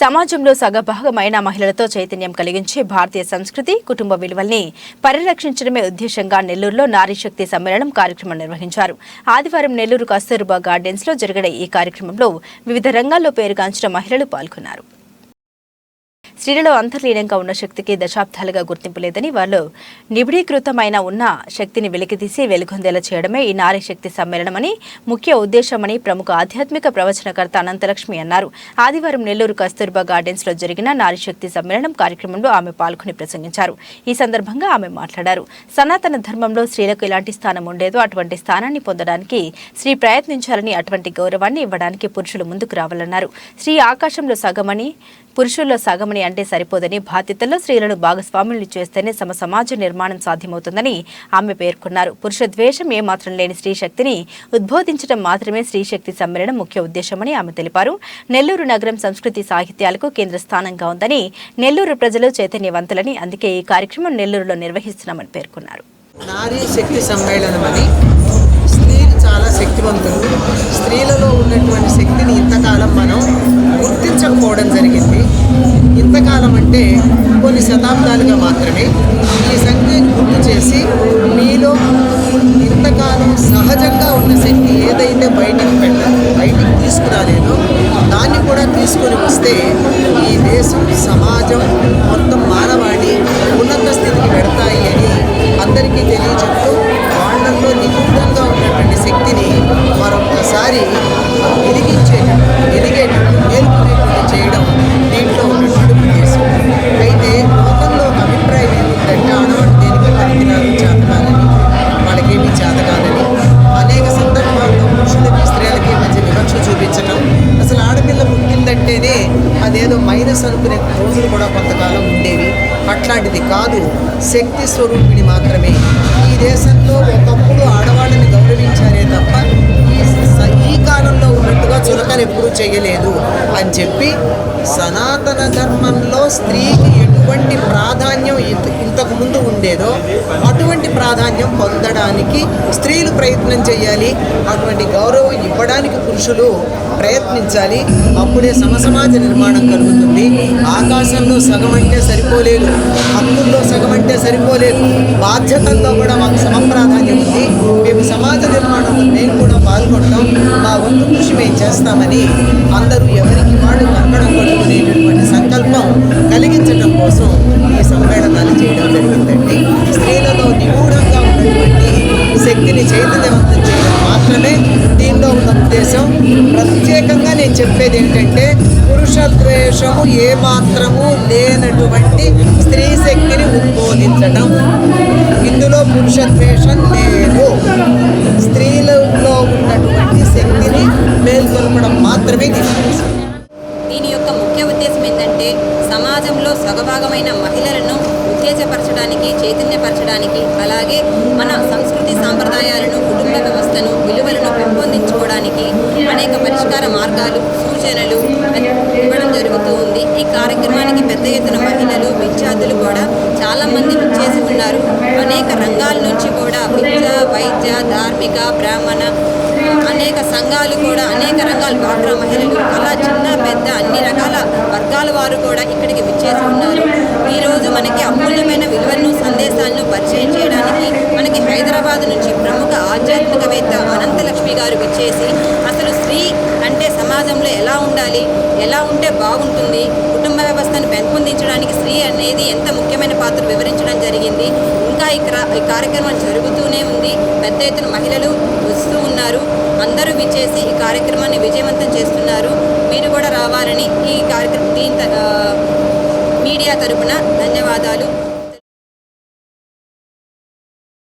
సమాజంలో సగభాగమైన మహిళలతో చైతన్యం కలిగించి భారతీయ సంస్కృతి కుటుంబ విలువల్ని పరిరక్షించడమే ఉద్దేశంగా నెల్లూరులో నారీశక్తి సమ్మేళనం కార్యక్రమం నిర్వహించారు. ఆదివారం నెల్లూరు కస్తూర్బా గార్డెన్స్లో జరిగిన ఈ కార్యక్రమంలో వివిధ రంగాల్లో పేరుగాంచిన మహిళలు పాల్గొన్నారు. స్త్రీలలో అంతర్లీనంగా ఉన్న శక్తికి దశాబ్దాలుగా గుర్తింపు లేదని వాళ్ళు నిబిడీకృతమైన ఉన్న శక్తిని వెలికితీసి వెలుగొందేలా చేయడమే ఈ నారీ శక్తి సమ్మేళనమని ముఖ్య ఉద్దేశమని ప్రముఖ ఆధ్యాత్మిక ప్రవచనకర్త అనంతలక్ష్మి అన్నారు. ఆదివారం నెల్లూరు కస్తూర్బా గార్డెన్స్లో జరిగిన నారీ శక్తి సమ్మేళనం కార్యక్రమంలో ఆమె పాల్గొని ప్రసంగించారు. ఈ సందర్భంగా ఆమె మాట్లాడారు. సనాతన ధర్మంలో స్త్రీలకు ఎలాంటి స్థానం ఉండేదో అటువంటి స్థానాన్ని పొందడానికి స్త్రీ ప్రయత్నించాలని అటువంటి గౌరవాన్ని ఇవ్వడానికి పురుషులు ముందుకు రావాలన్నారు. స్త్రీ ఆకాశంలో సగమని పురుషుల్లో సగమని అంటే సరిపోదని బాధ్యతల్లో స్త్రీలను భాగస్వాములు చేస్తేనే సమ సమాజ నిర్మాణం సాధ్యమవుతుందని ఆమె పేర్కొన్నారు. పురుష ద్వేషం ఏమాత్రం లేని స్త్రీ శక్తిని ఉద్బోధించడం మాత్రమే స్త్రీ శక్తి సమ్మేళనం ముఖ్య ఉద్దేశమని ఆమె తెలిపారు. నెల్లూరు నగరం సంస్కృతి సాహిత్యాలకు కేంద్ర స్థానంగా ఉందని నెల్లూరు ప్రజలు చైతన్యవంతులని అందుకే ఈ కార్యక్రమం నెల్లూరులో నిర్వహిస్తున్నామని పేర్కొన్నారు. నారీ శక్తి సమ్మేళనం అని స్త్రీలు చాలా శతాబ్దాలుగా మాత్రమే ఈ సంఖ్యను గుర్తు చేసి మీలో ఇంతకాలం సహజంగా ఉన్న శక్తి ఏదైతే బయటికి పెట్ట బయటికి తీసుకురాలేదో దాన్ని కూడా తీసుకొని వస్తే ఈ దేశం సమాజం మొత్తం మానవాళి ఏదో మైనస్ అనుకునే రోజులు కూడా కొంతకాలం ఉండేవి. అట్లాంటిది కాదు. శక్తి స్వరూపిణి మాత్రమే. ఈ దేశంలో ఒకప్పుడు ఆడవాళ్ళని గౌరవించారే తప్ప ఈ ఈ కాలంలో ఉన్నట్టుగా చులకన ఎప్పుడూ చేయలేదు. అని చెప్పి సనాతన ధర్మంలో స్త్రీకి ఎటువంటి ప్రాధాన్యం ఇంతకు ముందు ఉండేదో అటువంటి ప్రాధాన్యం పొందడానికి స్త్రీలు ప్రయత్నం చేయాలి అటువంటి గౌరవం ఇవ్వడానికి పురుషులు ప్రయత్నించాలి. అప్పుడే సమసమాజ నిర్మాణం కలుగుతుంది. ఆకాశంలో సగం అంటే సరిపోలేదు హక్కుల్లో సగం అంటే సరిపోలేదు బాధ్యతల్లో కూడా మాకు సమ ప్రాధాన్యం ఉంది. మేము సమాజ నిర్మాణంలో మేము కూడా పాల్గొంటాం మా వంతు కృషి మేము చేస్తామని అందరూ ఎవరికి వాళ్ళు కక్కడం కొట్టుకునేటటువంటి సంకల్పం కలిగించడం కోసం ఈ సమ్మేళనాలు చేయడం జరుగుతుందండి. స్త్రీలలో నిగూఢంగా ఉన్నటువంటి శక్తిని చైతన్యవంతం చేయడం మాత్రమే దీనిలో ఉన్న ఉద్దేశం. ప్రత్యేకంగా నేను చెప్పేది ఏంటంటే పురుష ద్వేషము ఏమాత్రము లేనటువంటి స్త్రీ శక్తిని ఉద్బోధించడం ఇందులో పురుష ద్వేషం లేదు. స్త్రీలలో ఉన్నటువంటి శక్తిని మేల్కొల్పడం మాత్రమే దీని దీని యొక్క ముఖ్య ఉద్దేశం ఏంటంటే సమాజంలో సగభాగమైన మహిళలను ఉత్తేజపరచడానికి చైతన్యపరచడానికి అలాగే మన సంస్కృతి సాంప్రదాయాలను కుటుంబ వ్యవస్థను విలువలను పెంపొందించుకోవడానికి అనేక పరిష్కార మార్గాలు సూచనలు ఇవ్వడం జరుగుతూ ఉంది. ఈ కార్యక్రమానికి పెద్ద ఎత్తున మహిళలు విద్యార్థులు కూడా చాలామంది చేసి ఉన్నారు. అనేక రంగాల నుంచి కూడా విద్య వైద్య ధార్మిక బ్రాహ్మణ అనేక సంఘాలు కూడా అనేక రకాల డ్వాక్రా మహిళలు అలా చిన్న పెద్ద అన్ని రకాల వర్గాల వారు కూడా ఇక్కడికి విచ్చేసి ఉన్నారు ఈరోజు మనకి అమూల్యమైన విలువలను సందేశాలను పరిచయం చేయడానికి మనకి హైదరాబాద్ నుంచి ప్రముఖ ఆధ్యాత్మికవేత్త అనంతలక్ష్మి గారు విచ్చేసి అసలు స్త్రీ అంటే సమాజంలో ఎలా ఉండాలి? ఎలా ఉంటే బాగుంటుంది? కుటుంబ వ్యవస్థను పెంపొందించడానికి స్త్రీ అనేది ఎంత ముఖ్యమైన పాత్ర వివరించడం జరిగింది? ఈ క్రా- ఈ కార్యక్రమం జరుగుతూనే ఉంది. పెద్ద ఎత్తున మహిళలు వస్తూ ఉన్నారు. అందరూ విచ్చేసి ఈ కార్యక్రమాన్ని విజయవంతం చేస్తున్నారు. మీరు కూడా రావాలని ఈ కార్యక్రమం దీని త- మీడియా తరపున ధన్యవాదాలు.